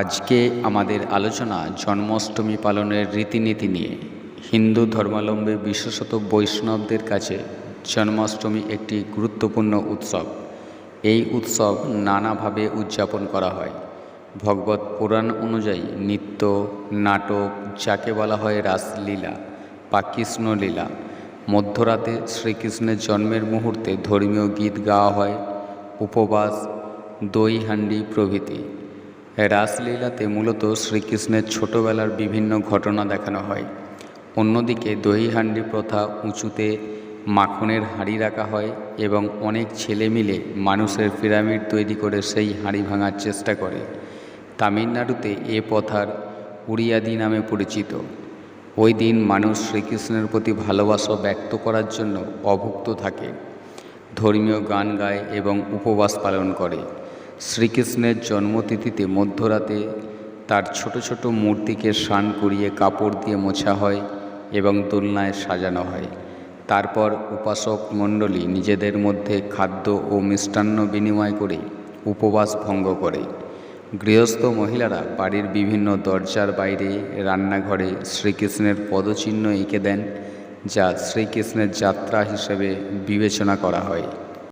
আজকে আমাদের আলোচনা জন্মাষ্টমী পালনের রীতিনীতি নিয়ে। হিন্দু ধর্মাবলম্বী বিশেষত বৈষ্ণবদের কাছে জন্মাষ্টমী একটি গুরুত্বপূর্ণ উৎসব। এই উৎসব নানাভাবে উদযাপন করা হয়। ভগবত পুরাণ অনুযায়ী নৃত্য, নাটক, যাকে বলা হয় রাসলীলা বা কৃষ্ণলীলা, মধ্যরাতে শ্রীকৃষ্ণের জন্মের মুহূর্তে ধর্মীয় গীত গাওয়া হয়, উপবাস দই হান্ডি প্রভৃতি। রাসলীলাতে মূলত শ্রীকৃষ্ণের ছোটবেলার বিভিন্ন ঘটনা দেখানো হয়। অন্যদিকে দই হান্ডি প্রথা উঁচুতে মাখনের হাঁড়ি রাখা হয় এবং অনেক ছেলে মিলে মানুষের পিরামিড তৈরি করে সেই হাঁড়ি ভাঙার চেষ্টা করে। তামিলনাড়ুতে এ প্রথার উড়িয়াদি নামে পরিচিত। ওই দিন মানুষ শ্রীকৃষ্ণের প্রতি ভালোবাসা ব্যক্ত করার জন্য অভুক্ত থাকে। ধর্মীয় গান গায় এবং উপবাস পালন করে। শ্রীকৃষ্ণের জন্মতিথিতে মধ্যরাতে তার ছোট ছোট মূর্তিকে স্নান করিয়ে কাপড় দিয়ে মোছা হয় এবং দোলনায় সাজানো হয়। তারপর উপাসক মণ্ডলী নিজেদের মধ্যে খাদ্য ও মিষ্টান্ন বিনিময় করে উপবাস ভঙ্গ করে। গৃহস্থ মহিলারা বাড়ির বিভিন্ন দরজার বাইরে রান্নাঘরে শ্রীকৃষ্ণের পদচিহ্ন এঁকে দেন, যা শ্রীকৃষ্ণের যাত্রা হিসেবে বিবেচনা করা হয়।